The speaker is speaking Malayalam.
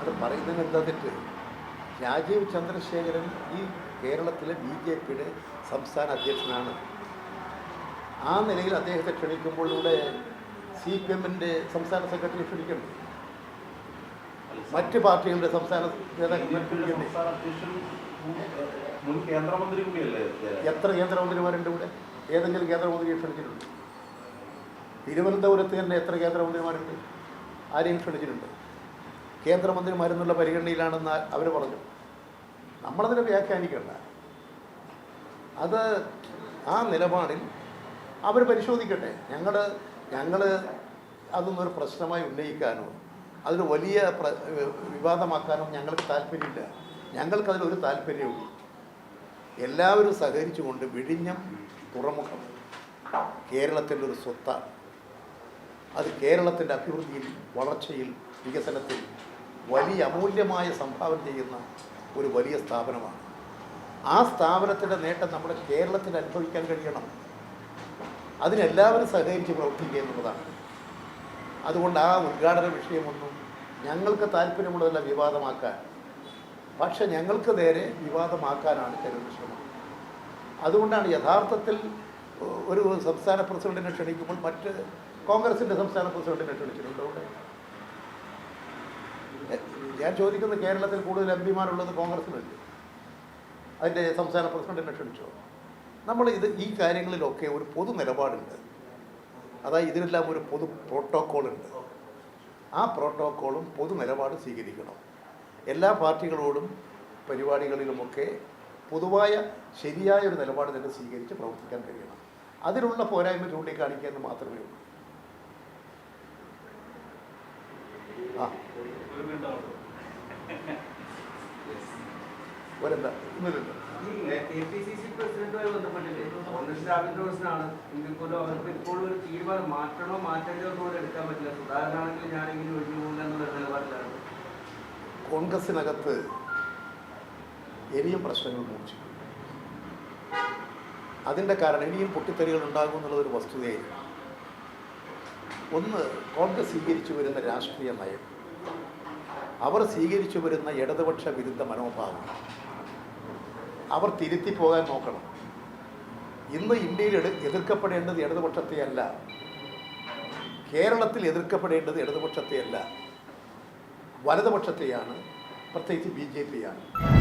അത് പറയുന്നതിന് എന്താ തെറ്റ്? രാജീവ് ചന്ദ്രശേഖരൻ ഈ കേരളത്തിലെ ബി ജെ പിയുടെ സംസ്ഥാന അധ്യക്ഷനാണ്. ആ നിലയിൽ അദ്ദേഹത്തെ ക്ഷണിക്കുമ്പോൾ ഇവിടെ സി പി എമ്മിന്റെ സംസ്ഥാന സെക്രട്ടറി ക്ഷണിക്കണം. മറ്റ് പാർട്ടികളുടെ സംസ്ഥാന നേതാക്കന്മാർ ക്ഷണിക്കണ്ടേ? മുൻ കേന്ദ്രമന്ത്രി കൂടിയല്ലേ? എത്ര കേന്ദ്രമന്ത്രിമാരുണ്ട് ഇവിടെ? ഏതെങ്കിലും കേന്ദ്രമന്ത്രിയെ ക്ഷണിച്ചിട്ടുണ്ട്? തിരുവനന്തപുരത്ത് തന്നെ എത്ര കേന്ദ്രമന്ത്രിമാരുണ്ട്? ആരെയും ക്ഷണിച്ചിട്ടുണ്ട്? കേന്ദ്രമന്ത്രിമാരെന്നുള്ള പരിഗണനയിലാണെന്ന് അവർ പറഞ്ഞു. നമ്മളതിനെ വ്യാഖ്യാനിക്കണ്ട. അത് ആ നിലപാടിൽ അവർ പരിശോധിക്കട്ടെ. ഞങ്ങൾ ഞങ്ങൾ അതൊന്നും ഒരു പ്രശ്നമായി ഉന്നയിക്കാനോ അതിന് വലിയ പ്ര വിവാദമാക്കാനോ ഞങ്ങൾക്ക് താല്പര്യമില്ല. ഞങ്ങൾക്കതിലൊരു താല്പര്യമുള്ളൂ എല്ലാവരും സഹകരിച്ചുകൊണ്ട് വിഴിഞ്ഞം തുറമുഖം കേരളത്തിന്റെ ഒരു സ്വത്താണ്. അത് കേരളത്തിന്റെ അഭിവൃദ്ധിയിൽ വളർച്ചയിൽ വികസനത്തിൽ വലിയ അമൂല്യമായ സംഭാവന ചെയ്യുന്ന ഒരു വലിയ സ്ഥാപനമാണ്. ആ സ്ഥാപനത്തിന്റെ നേട്ടം നമ്മുടെ കേരളത്തിൽ അനുഭവിക്കാൻ കഴിയണം. അതിനെല്ലാവരും സഹകരിച്ച് പ്രവർത്തിക്കുക എന്നുള്ളതാണ്. അതുകൊണ്ട് ആ ഉദ്ഘാടന വിഷയമൊന്നും ഞങ്ങൾക്ക് താല്പര്യമുള്ളതല്ല വിവാദമാക്കാൻ. പക്ഷെ ഞങ്ങൾക്ക് നേരെ വിവാദമാക്കാനാണ് കരുതുന്ന ശ്രമം. അതുകൊണ്ടാണ് യഥാർത്ഥത്തിൽ ഒരു സംസ്ഥാന പ്രസിഡന്റിനെ ക്ഷണിക്കുമ്പോൾ മറ്റ് കോൺഗ്രസിന്റെ സംസ്ഥാന പ്രസിഡന്റിനെ ക്ഷണിച്ചിട്ടുണ്ട്. അവിടെ ഞാൻ ചോദിക്കുന്നത് കേരളത്തിൽ കൂടുതൽ എം പിമാരുള്ളത് കോൺഗ്രസിനല്ലേ അതിന്റെ സംസ്ഥാന പ്രസിഡന്റിനെ ക്ഷണിച്ചോ? നമ്മൾ ഇത് ഈ കാര്യങ്ങളിലൊക്കെ ഒരു പൊതു നിലപാടുണ്ട്. അതായത് ഇതിനെല്ലാം ഒരു പൊതു പ്രോട്ടോക്കോളുണ്ട്. ആ പ്രോട്ടോക്കോളും പൊതു നിലപാട് സ്വീകരിക്കണം. എല്ലാ പാർട്ടികളോടും പരിപാടികളിലുമൊക്കെ പൊതുവായ ശരിയായ ഒരു നിലപാട് തന്നെ സ്വീകരിച്ച് പ്രവർത്തിക്കാൻ കഴിയണം. അതിനുള്ള പോരായ്മ ചൂണ്ടിക്കാണിക്കുക എന്ന് മാത്രമേ ഉള്ളൂ. ഒരെന്താ ഇന്നില്ലല്ലോ കെ പി സി സി പ്രസിഡന്റുമായി ബന്ധപ്പെട്ടില്ലേ? കോൺഗ്രസിന്റെ ആഭ്യന്തരപ്രശ്നമാണ് എങ്കിൽ പോലും അവർക്ക് ഇപ്പോഴും ഒരു തീരുമാനം മാറ്റണോ മാറ്റേണ്ടോ എടുക്കാൻ പറ്റില്ല. സുധാകരനാണെങ്കിൽ ഞാനെങ്കിലും ഒഴിഞ്ഞു എന്നുള്ള നിലപാടിലാണ്. കോൺഗ്രസിനകത്ത് ഇനിയും പ്രശ്നങ്ങൾ മൂർച്ചു അതിന്റെ കാരണം ഇനിയും പൊട്ടിത്തെറികൾ ഉണ്ടാകും എന്നുള്ളതൊരു വസ്തുതയായിരുന്നു ഒന്ന് കോൺഗ്രസ് സ്വീകരിച്ചു വരുന്ന രാഷ്ട്രീയ നയം. അവർ സ്വീകരിച്ചു വരുന്ന ഇടതുപക്ഷ വിരുദ്ധ മനോഭാവം. അവർ തിരുത്തി പോകാൻ നോക്കണം. ഇന്ന് ഇന്ത്യയിൽ എതിർക്കപ്പെടേണ്ടത് ഇടതുപക്ഷത്തെയല്ല കേരളത്തിൽ എതിർക്കപ്പെടേണ്ടത് ഇടതുപക്ഷത്തെയല്ല വലതുപക്ഷത്തെയാണ് പ്രത്യേകിച്ച് ബി ജെ പിയാണ്